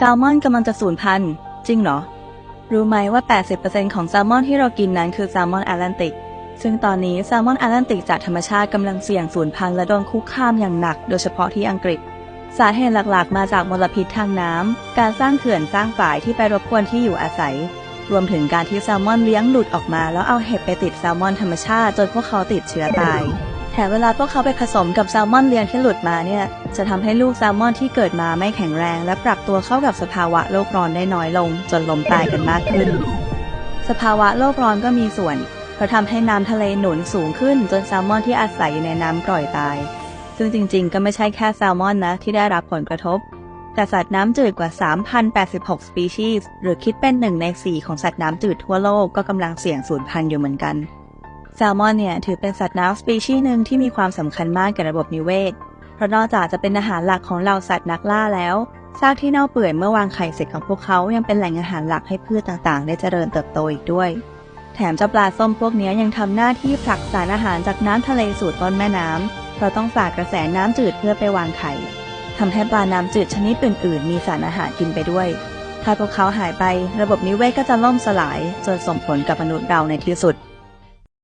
แซลมอนกำลังจะสูญพันธุ์จริงเหรอ รู้ไหมว่า 80%ของแซลมอนที่เรากินนั้นคือแซลมอนแอตแลนติก ซึ่งตอนนี้แซลมอนแอตแลนติกจากธรรมชาติกำลังเสี่ยงสูญพันธุ์และโดนคุกคามอย่างหนัก โดยเฉพาะที่อังกฤษ สาเหตุหลักๆ มาจากมลพิษทางน้ำ การสร้างเขื่อนสร้างฝายที่ไปรบกวนที่อยู่อาศัย รวมถึงการที่แซลมอนเลี้ยงหลุดออกมา แล้วเอาเห็บไปติดแซลมอนธรรมชาติจนพวกเขาติดเชื้อตาย ถมเวลาพวกเขาไปผสมกับแซลมอนเลี้ยงที่หลุดมาเนี่ย จะทำให้ลูกแซลมอนที่เกิดมาไม่แข็งแรง และปรับตัวเข้ากับสภาวะโลกร้อนได้น้อยลง จนล้มตายกันมากขึ้น สภาวะโลกร้อนก็มีส่วนเพราะทำให้น้ำทะเลหนุนสูงขึ้น จนแซลมอนที่อาศัยอยู่ในน้ำปล่อยตาย ซึ่งจริงๆ ก็ไม่ใช่แค่แซลมอนนะที่ได้รับผลกระทบ แต่สัตว์น้ำจืดกว่า 3,086 สปีชีส์หรือคิดเป็นหนึ่งใน4ของสัตว์น้ำจืดทั่วโลกก็กำลังเสี่ยงสูญพันธุ์อยู่เหมือนกัน แซลมอนเนี่ยถือเป็นสัตว์น้ำสปีชีส์หนึ่งที่มีความสำคัญมากกับระบบนิเวศ เพราะนอกจากจะเป็นอาหารหลักของเหล่าสัตว์นักล่าแล้ว ซากที่เน่าเปื่อยเมื่อวางไข่เสร็จของพวกเขายังเป็นแหล่งอาหารหลักให้พืชต่างๆ ได้เจริญเติบโตอีกด้วย แถมเจ้าปลาส้มพวกนี้ยังทำหน้าที่ผลักสารอาหารจากน้ำทะเลสู่ต้นแม่น้ำเพราะต้องฝากกระแสน้ำจืดเพื่อไปวางไข่ทำให้ปลาน้ำจืดชนิดอื่น ๆ มีสารอาหารกินไปด้วย ถ้าพวกเขาหายไประบบนิเวศก็จะล่มสลายจนส่งผลกับมนุษย์เราในที่สุด